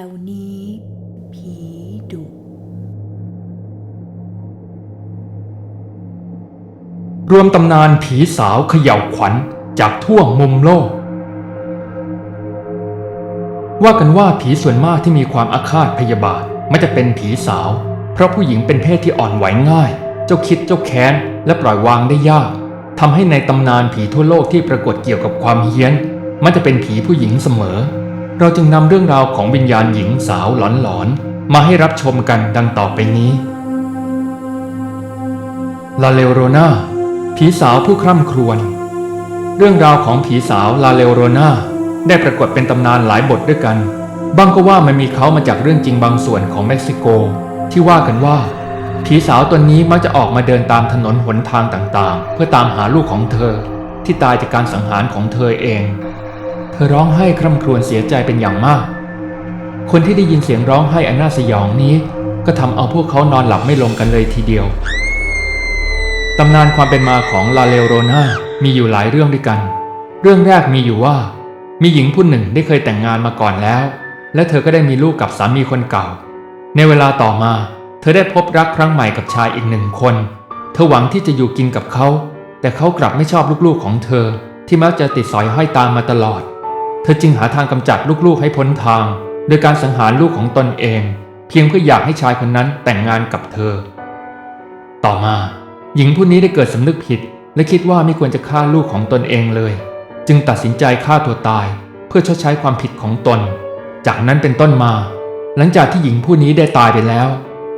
ถวนี้ ผีดุรวมตำนานผีสาวเขย่าวขวัญจากทั่วมุมโลก ว่ากันว่าผีส่วนมากที่มีความอาฆาตพยาบาทไม่จะเป็นผีสาว เพราะผู้หญิงเป็นเพศที่อ่อนไหวง่าย เจ้าคิดเจ้าแค้น และปล่อยวางได้ยากทำให้ในตำนานผีทั่วโลกที่ปรากฏเกี่ยวกับความเฮี้ยน มันจะเป็นผีผู้หญิงเสมอ เราจึงนำเรื่องราวของวิญญาณหญิงสาวหลอนๆ มาให้รับชมกันดังต่อไปนี้ ลาเลโรนาผีสาวผู้คร่ำครวญ เรื่องราวของผีสาวลาเลโรนาได้ปรากฏเป็นตำนานหลายบทด้วยกัน บางก็ว่ามันมีเขามาจากเรื่องจริงบางส่วนของเม็กซิโก ที่ว่ากันว่า ผีสาวตนนี้มักจะออกมาเดินตามถนนหนทางต่างๆ เพื่อตามหาลูกของเธอ ที่ตายจากการสังหารของเธอเอง เธอร้องไห้คร่ำครวญเสียใจเป็นอย่างมาก คนที่ได้ยินเสียงร้องไห้อันน่าสยองนี้ ก็ทำเอาพวกเขานอนหลับไม่ลงกันเลยทีเดียว ตำนานความเป็นมาของลาเลโรนามีอยู่หลายเรื่องด้วยกัน เรื่องแรกมีอยู่ว่า มีหญิงผู้หนึ่งได้เคยแต่งงานมาก่อนแล้ว และเธอก็ได้มีลูกกับสามีคนเก่า ในเวลาต่อมา เธอได้พบรักครั้งใหม่กับชายอีกหนึ่งคน เธอหวังที่จะอยู่กินกับเขา แต่เขากลับไม่ชอบลูกๆของเธอ ที่มักจะติดสอยห้อยตามมาตลอด เธอจึงหาทางกำจัดลูกๆให้พ้นทาง โดยการสังหารลูกของตนเอง เพียงเพื่ออยากให้ชายคนนั้นแต่งงานกับเธอ ต่อมา หญิงผู้นี้ได้เกิดสำนึกผิด และคิดว่าไม่ควรจะฆ่าลูกของตนเองเลย จึงตัดสินใจฆ่าตัวตาย เพื่อชดใช้ความผิดของตน จากนั้นเป็นต้นมา หลังจากที่หญิงผู้นี้ได้ตายไปแล้ว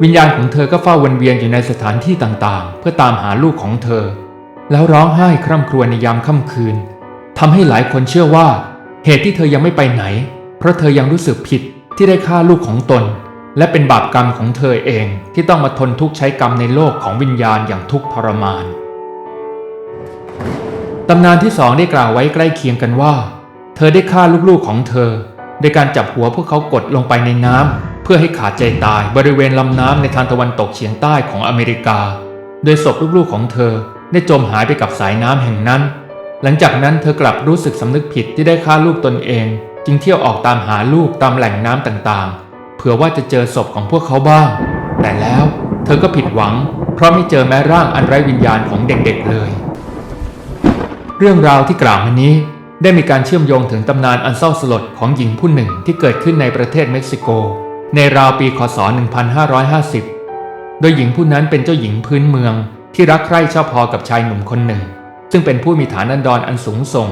วิญญาณของเธอก็เฝ้าวนเวียนอยู่ในสถานที่ต่างๆ เพื่อตามหาลูกของเธอ แล้วร้องไห้คร่ำครวญในยามค่ำคืนทำให้หลายคนเชื่อว่า เหตุที่เธอยังไม่ไปไหน เพราะเธอยังรู้สึกผิดที่ได้ฆ่าลูกของตน และเป็นบาปกรรมของเธอเองที่ต้องมาทนทุกข์ใช้กรรมในโลกของวิญญาณอย่างทุกข์ทรมานตำนานที่สองได้กล่าวไว้ใกล้เคียงกันว่า เธอได้ฆ่าลูกๆของเธอโดยการจับหัวพวกเขากดลงไปในน้ำเพื่อให้ขาดใจตายบริเวณลำน้ำในทางตะวันตกเฉียงใต้ของอเมริกา โดยศพลูกๆของเธอได้จมหายไปกับสายน้ำแห่งนั้น หลังจากนั้นเธอกลับรู้สึกสำนึกผิดที่ได้ฆ่าลูกตนเอง จึงเที่ยวออกตามหาลูกตามแหล่งน้ำต่างๆ เผื่อว่าจะเจอศพของพวกเขาบ้าง แต่แล้วเธอก็ผิดหวัง เพราะไม่เจอแม้ร่างอันไร้วิญญาณของเด็กๆเลย เรื่องราวที่กล่าวมานี้ได้มีการเชื่อมโยงถึงตำนานอันเศร้าสลดของหญิงผู้หนึ่งที่เกิดขึ้นในประเทศเม็กซิโก ในราวปีคศ 1550 โดยหญิงผู้นั้นเป็นเจ้าหญิงพื้นเมืองที่รักใคร่ชอบพอกับชายหนุ่มคนหนึ่ง ซึ่งเป็นผู้มีฐานันดรอันสูงส่ง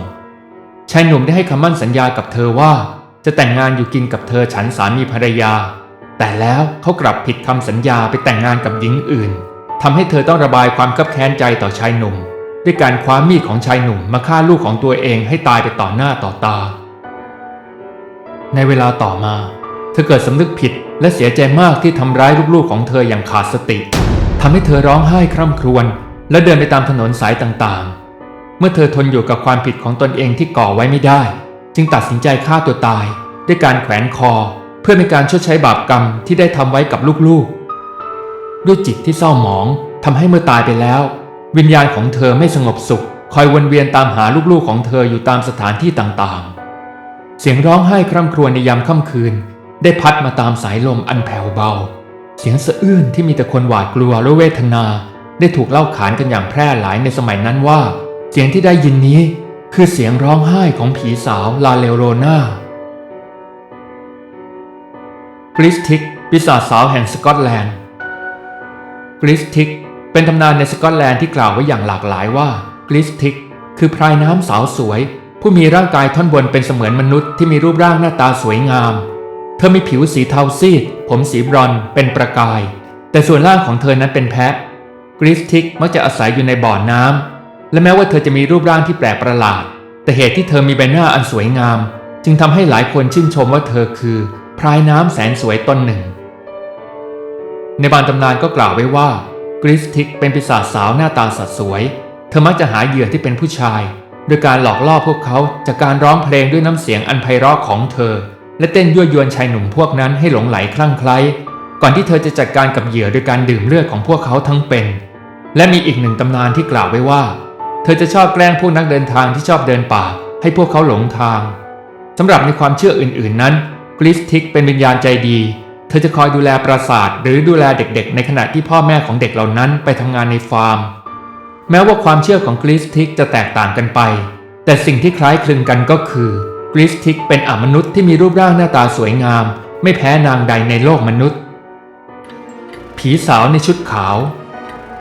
ชายหนุ่มได้ให้คำมั่นสัญญากับเธอว่า จะแต่งงานอยู่กินกับเธอฉันสามีภรรยา แต่แล้วเขากลับผิดคำสัญญาไปแต่งงานกับหญิงอื่นทำให้เธอต้องระบายความคับแค้นใจต่อชายหนุ่ม ด้วยการคว้ามีดของชายหนุ่มมาฆ่าลูกของตัวเองให้ตายไปต่อหน้าต่อตา ในเวลาต่อมา เธอเกิดสำนึกผิดและเสียใจมากที่ทำร้ายลูกๆของเธออย่างขาดสติทำให้เธอร้องไห้คร่ำครวญและเดินไปตามถนนสายต่างๆ เมื่อเธอทนอยู่กับความผิดของตนเองที่ก่อไว้ไม่ได้ จึงตัดสินใจฆ่าตัวตาย ด้วยการแขวนคอ เพื่อเป็นการชดใช้บาปกรรมที่ได้ทำไว้กับลูกๆ ด้วยจิตที่เศร้าหมองทำให้เมื่อตายไปแล้ว วิญญาณของเธอไม่สงบสุข คอยวนเวียนตามหาลูกๆของเธออยู่ตามสถานที่ต่างๆ เสียงร้องไห้คร่ำครวญในยามค่ำคืน ได้พัดมาตามสายลมอันแผ่วเบา เสียงสะอื้นที่มีแต่คนหวาดกลัวและเวทนา ได้ถูกเล่าขานกันอย่างแพร่หลายในสมัยนั้นว่า เสียงที่ได้ยินนี้คือเสียงร้องไห้ของผีสาวลาเลโรนากริสติกปีศาจสาวแห่งสกอตแลนด์กริสติกเป็นตำนานในสกอตแลนด์ที่กล่าวไว้อย่างหลากหลายว่ากริสติกคือพรายน้ำสาวสวย ผู้มีร่างกายท่อนบนเป็นเสมือนมนุษย์ที่มีรูปร่างหน้าตาสวยงาม เธอมีผิวสีเทาซีด ผมสีบรอนเป็นประกาย แต่ส่วนล่างของเธอนั้นเป็นแพะกริสติกมักจะอาศัยอยู่ในบ่อน้ำ และแม้ว่าเธอจะมีรูปร่างที่แปลกประหลาด แต่เหตุที่เธอมีใบหน้าอันสวยงาม จึงทำให้หลายคนชื่นชมว่าเธอคือพรายน้ำแสนสวยต้นหนึ่ง ในบางตำนานก็กล่าวไว้ว่ากริสติกเป็นปีศาจสาวหน้าตาสัดสวย เธอมักจะหาเหยื่อที่เป็นผู้ชาย โดยการหลอกล่อพวกเขาจากการร้องเพลงด้วยน้ำเสียงอันไพเราะของเธอ และเต้นยั่วยวนชายหนุ่มพวกนั้นให้หลงไหลคลั่งไคล้ก่อนที่เธอจะจัดการกับเหยื่อโดยการดื่มเลือดของพวกเขาทั้งเป็น และมีอีกหนึ่งตำนานที่กล่าวไว้ว่า เธอจะชอบแกล้งพวกนักเดินทางที่ชอบเดินป่า ให้พวกเขาหลงทางสำหรับในความเชื่ออื่น ๆ นั้นกริสทิกเป็นวิญญาณใจดี เธอจะคอยดูแลปราสาทหรือดูแลเด็กๆ ในขณะที่พ่อแม่ของเด็กเหล่านั้นไปทำงานในฟาร์ม แม้ว่าความเชื่อของกริสทิกจะแตกต่างกันไป แต่สิ่งที่คล้ายคลึงกันก็คือกริสทิกเป็นอมนุษย์ที่มีรูปร่างหน้าตาสวยงาม ไม่แพ้นางใดในโลกมนุษย์ ผีสาวในชุดขาว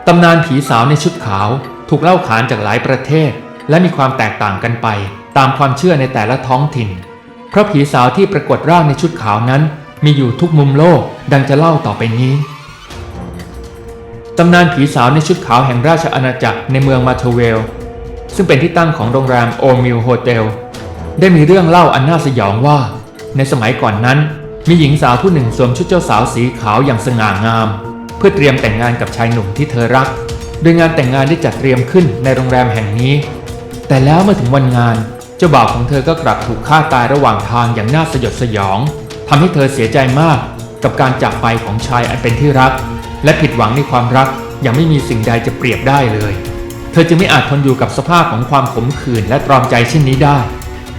ตำนานผีสาวในชุดขาว ถูกเล่าขานจากหลายประเทศ และมีความแตกต่างกันไป ตามความเชื่อในแต่ละท้องถิ่น เพราะผีสาวที่ปรากฏร่างในชุดขาวนั้น มีอยู่ทุกมุมโลกดังจะเล่าต่อไปนี้ตำนานผีสาวในชุดขาวแห่งราชอาณาจักรในเมืองมาเทเวล ซึ่งเป็นที่ตั้งของโรงแรมโอมิลโฮเทลได้มีเรื่องเล่าอันน่าสยองว่า ในสมัยก่อนนั้น มีหญิงสาวผู้หนึ่งสวมชุดเจ้าสาวสีขาวอย่างสง่างาม เพื่อเตรียมแต่งงานกับชายหนุ่มที่เธอรัก โดยงานแต่งงานได้จัดเตรียมขึ้นในโรงแรมแห่งนี้ แต่แล้วเมื่อถึงวันงาน เจ้าบ่าวของเธอก็กลับถูกฆ่าตายระหว่างทางอย่างน่าสยดสยองทำให้เธอเสียใจมากกับการจากไปของชายอันเป็นที่รัก และผิดหวังในความรักอย่างไม่มีสิ่งใดจะเปรียบได้เลย เธอจึงไม่อาจทนอยู่กับสภาพของความขมขื่นและตรอมใจเช่นนี้ได้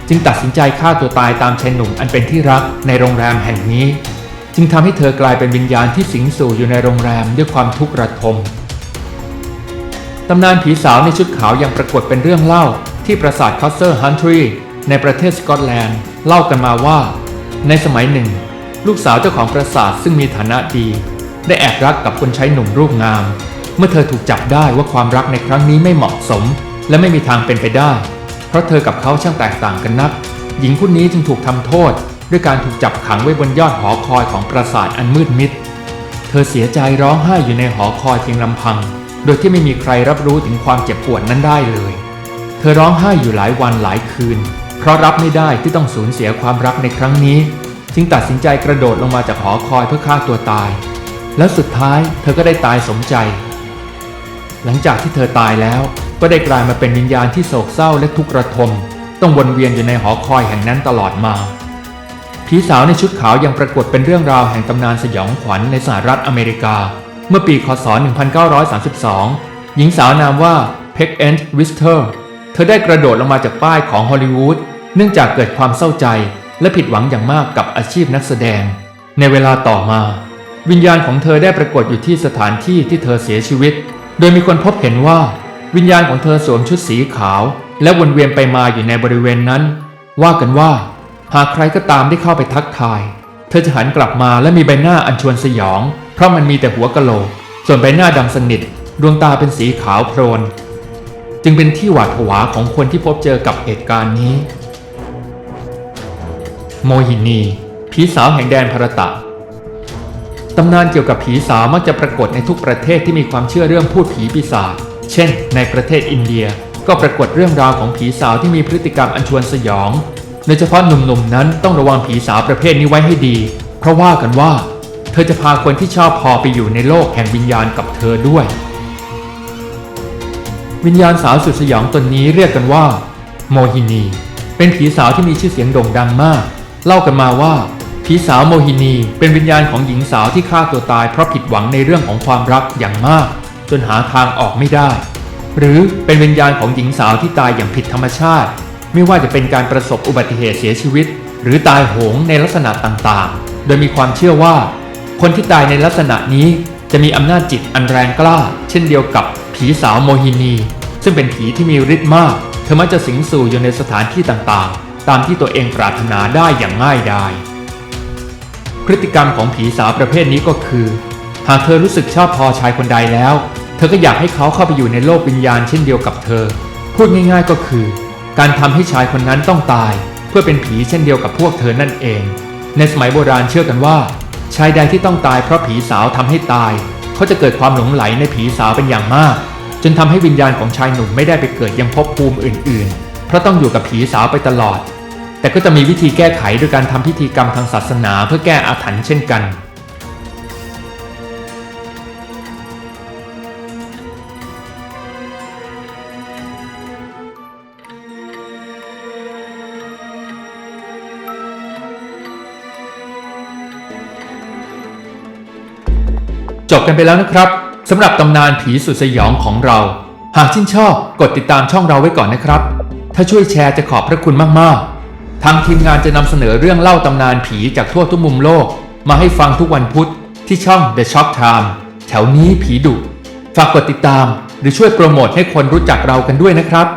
จึงตัดสินใจฆ่าตัวตายตามชายหนุ่มอันเป็นที่รักในโรงแรมแห่งนี้ จึงทำให้เธอกลายเป็นวิญญาณที่สิงสู่อยู่ในโรงแรมด้วยความทุกข์ระทม ตำนานผีสาวในชุดขาวยังปรากฏเป็นเรื่องเล่า ที่ปราสาทคอสเซอร์ฮันทรีในประเทศสกอตแลนด์ เล่ากันมาว่า ในสมัยหนึ่ง ลูกสาวเจ้าของปราสาทซึ่งมีฐานะดี ได้แอบรักกับคนใช้หนุ่มรูปงาม เมื่อเธอถูกจับได้ว่าความรักในครั้งนี้ไม่เหมาะสม และไม่มีทางเป็นไปได้ เพราะเธอกับเขาช่างแตกต่างกันนัก หญิงผู้นี้จึงถูกทำโทษ ด้วยการถูกจับขังไว้บนยอดหอคอยของปราสาทอันมืดมิด เธอเสียใจร้องไห้อยู่ในหอคอยเพียงลำพัง โดยที่ไม่มีใครรับรู้ถึงความเจ็บปวดนั้นได้เลย เธอร้องไห้อยู่หลายวันหลายคืน เพราะรับไม่ได้ที่ต้องสูญเสียความรักในครั้งนี้ จึงตัดสินใจกระโดดลงมาจากหอคอยเพื่อฆ่าตัวตาย แล้วสุดท้ายเธอก็ได้ตายสมใจ หลังจากที่เธอตายแล้วก็ได้กลายมาเป็นวิญญาณที่โศกเศร้าและทุกข์ระทม ต้องวนเวียนอยู่ในหอคอยแห่งนั้นตลอดมาผีสาวในชุดขาวยังปรากฏเป็นเรื่องราวแห่งตำนานสยองขวัญในสหรัฐอเมริกา เมื่อปีคศ 1932 หญิงสาวนามว่าเพ็กเอนต์วิสเทอร์เธอได้กระโดดลงมาจากป้ายของฮอลลีวูดเนื่องจากเกิดความเศร้าใจและผิดหวังอย่างมากกับอาชีพนักแสดง ในเวลาต่อมา วิญญาณของเธอได้ปรากฏอยู่ที่สถานที่ที่เธอเสียชีวิต โดยมีคนพบเห็นว่า วิญญาณของเธอสวมชุดสีขาว และวนเวียนไปมาอยู่ในบริเวณนั้น ว่ากันว่า หากใครก็ตามได้เข้าไปทักทาย เธอจะหันกลับมาและมีใบหน้าอันชวนสยอง เพราะมันมีแต่หัวกะโหลก ส่วนใบหน้าดำสนิท ดวงตาเป็นสีขาวโพลน จึงเป็นที่หวาดผวาของคนที่พบเจอกับเหตุการณ์นี้ โมหินี ผีสาวแห่งแดนพรตะตำนานเกี่ยวกับผีสาวมักจะปรากฏในทุกประเทศที่มีความเชื่อเรื่องพูดผีปีศาจ เช่น ในประเทศอินเดียก็ปรากฏเรื่องราวของผีสาวที่มีพฤติกรรมอันชวนสยอง โดยเฉพาะหนุ่มๆนั้นต้องระวังผีสาวประเภทนี้ไว้ให้ดี เพราะว่ากันว่า เธอจะพาคนที่ชอบพอไปอยู่ในโลกแห่งวิญญาณกับเธอด้วย วิญญาณสาวสุดสยองตนนี้เรียกกันว่า โมหินี เป็นผีสาวที่มีชื่อเสียงโด่งดังมาก เล่ากันมาว่าผีสาวโมหินี เป็นวิญญาณของหญิงสาวที่ฆ่าตัวตายเพราะผิดหวังในเรื่องของความรักอย่างมาก จนหาทางออกไม่ได้ หรือเป็นวิญญาณของหญิงสาวที่ตายอย่างผิดธรรมชาติ ไม่ว่าจะเป็นการประสบอุบัติเหตุเสียชีวิต หรือตายโหงในลักษณะต่างๆ โดยมีความเชื่อว่า คนที่ตายในลักษณะนี้จะมีอำนาจจิตอันแรงกล้า เช่นเดียวกับผีสาวโมหินี ซึ่งเป็นผีที่มีฤทธิ์มาก เธอมักจะสิงสู่อยู่ในสถานที่ต่างๆ ตามที่ตัวเองปรารถนาได้อย่างง่ายดายพฤติกรรมของผีสาวประเภทนี้ก็คือ หากเธอรู้สึกชอบพอชายคนใดแล้ว เธอก็อยากให้เขาเข้าไปอยู่ในโลกวิญญาณเช่นเดียวกับเธอ พูดง่ายๆก็คือ การทำให้ชายคนนั้นต้องตาย เพื่อเป็นผีเช่นเดียวกับพวกเธอนั่นเอง ในสมัยโบราณเชื่อกันว่า ชายใดที่ต้องตายเพราะผีสาวทำให้ตาย เขาจะเกิดความหลงไหลในผีสาวเป็นอย่างมาก จนทำให้วิญญาณของชายหนุ่มไม่ได้ไปเกิดยังภพภูมิอื่น ๆ เพราะต้องอยู่กับผีสาวไปตลอด แต่ก็จะมีวิธีแก้ไขโดยการทำพิธีกรรมทางศาสนาเพื่อแก้อาถรรพ์เช่นกัน บกันไปแล้วนะครับสำหรับตำนานผีสุดสยองของเรา หากชื่นชอบกดติดตามช่องเราไว้ก่อนนะครับ ถ้าช่วยแชร์จะขอบพระคุณมากๆ ทางทีมงานจะนำเสนอเรื่องเล่าตำนานผีจากทั่วทุกมุมโลก มาให้ฟังทุกวันพุธที่ช่อง The Shock Time แถวนี้ผีดุฝากกดติดตาม หรือช่วยโปรโมทให้คนรู้จักเรากันด้วยนะครับ